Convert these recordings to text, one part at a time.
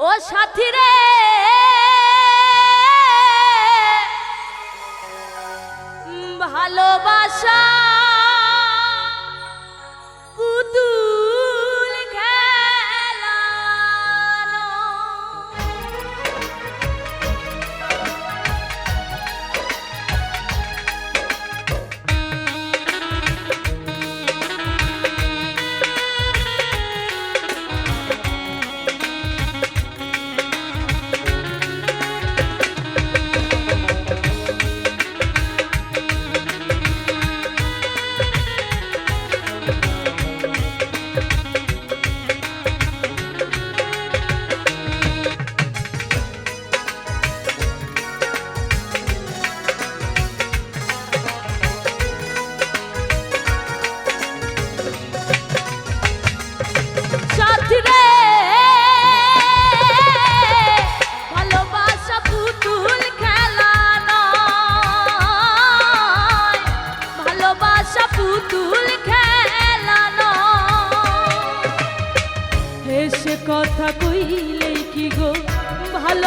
ও সাথী রে ভালোবাসা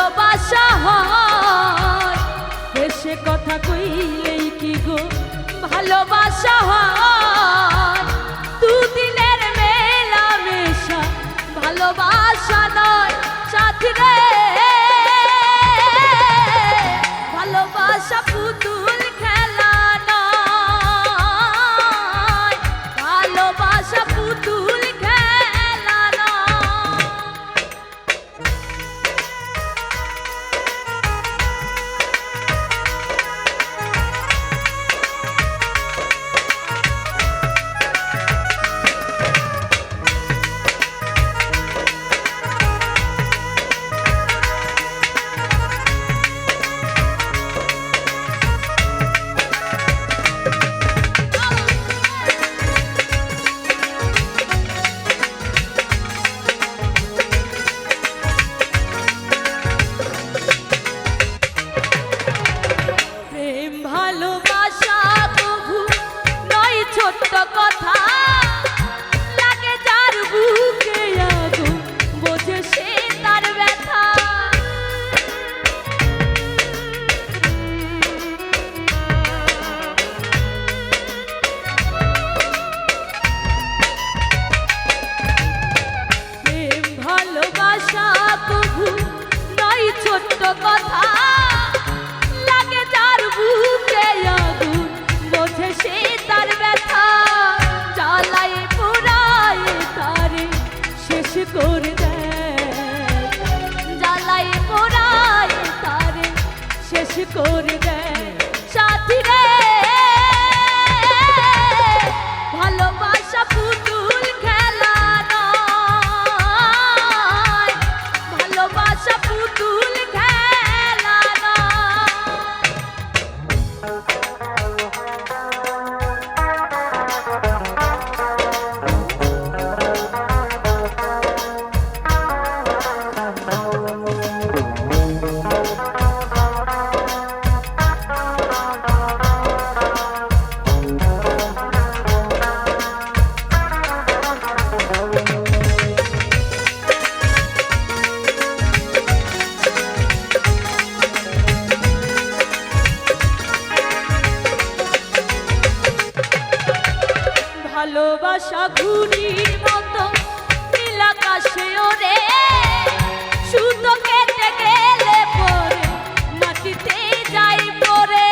ভালোবাসা হয়। দেশে কথা কইলেই কি গো? ভালোবাসা হয়। দুদিনের মেলা মেশা ভালোবাসা নয়, সাথী ভালোবাসা ঘুরির মতো নীলাকাশে ওরে। সুতো কেটে গেলে পরে মাটিতে যাই পরে।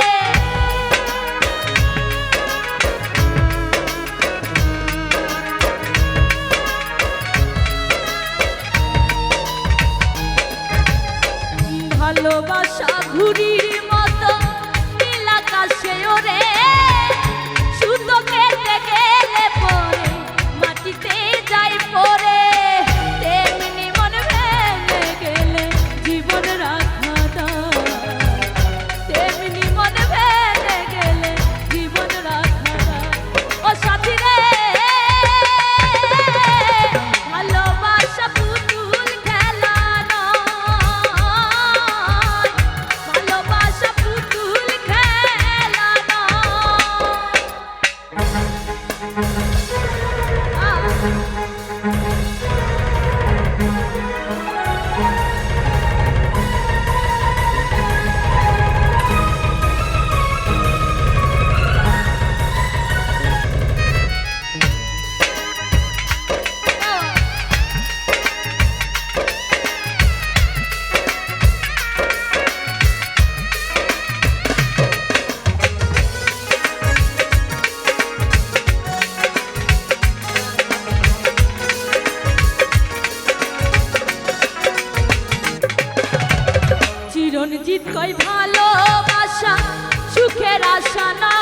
ভালোবাসা ঘুরি বাসনা